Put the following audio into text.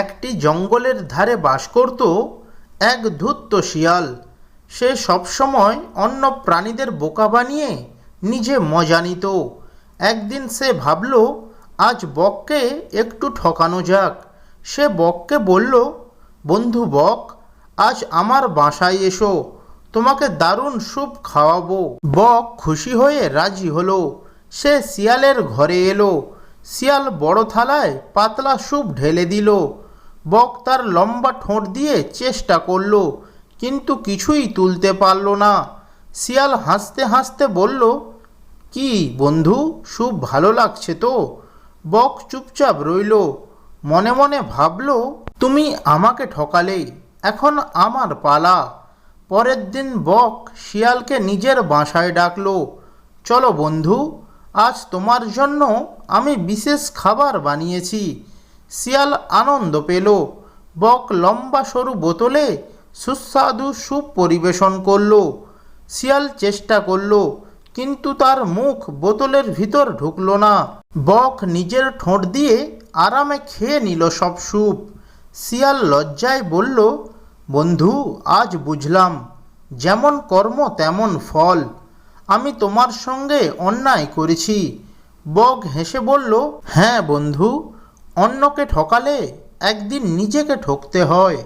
একটি জঙ্গলের ধারে বাস করত এক ধূর্ত শিয়াল। সে সবসময় অন্য প্রাণীদের বোকা বানিয়ে নিজে মজা নিত। একদিন সে ভাবল, আজ বককে একটু ঠকানো যাক। সে বককে বলল, বন্ধু বক, আজ আমার বাসায় এসো, তোমাকে দারুণ স্যুপ খাওয়াবো। বক খুশি হয়ে রাজি হলো। সে শিয়ালের ঘরে এলো। শিয়াল বড় থালায় পাতলা স্যুপ ঢেলে দিল। বক তার লম্বা ঠোঁট দিয়ে চেষ্টা করল, কিন্তু কিছুই তুলতে পারল না। শিয়াল হাসতে হাসতে বলল, কি বন্ধু স্যুপ ভালো লাগছে তো। বক চুপচাপ রইল, মনে মনে ভাবল, তুমি আমাকে ঠকালে, এখন আমার পালা। পরের দিন বক শিয়ালকে নিজের বাসায় ডাকল, চলো বন্ধু, আজ তোমার জন্য আমি বিশেষ খাবার বানিয়েছি। শিয়াল আনন্দ পেল। বক লম্বা সরু বোতলে সুস্বাদু স্যুপ পরিবেশন করল। শিয়াল চেষ্টা করল, কিন্তু তার মুখ বোতলের ভিতর ঢুকলো না। বক নিজের ঠোঁট দিয়ে আরামে খেয়ে নিল সব স্যুপ। শিয়াল লজ্জায় বলল, বন্ধু, আজ বুঝলাম, যেমন কর্ম তেমন ফল। আমি তোমার সঙ্গে অন্যায় করেছি। বক হেসে বলল হ্যাঁ বন্ধু অন্যকে ঠকালে একদিন নিজেকে ঠকতে হয়।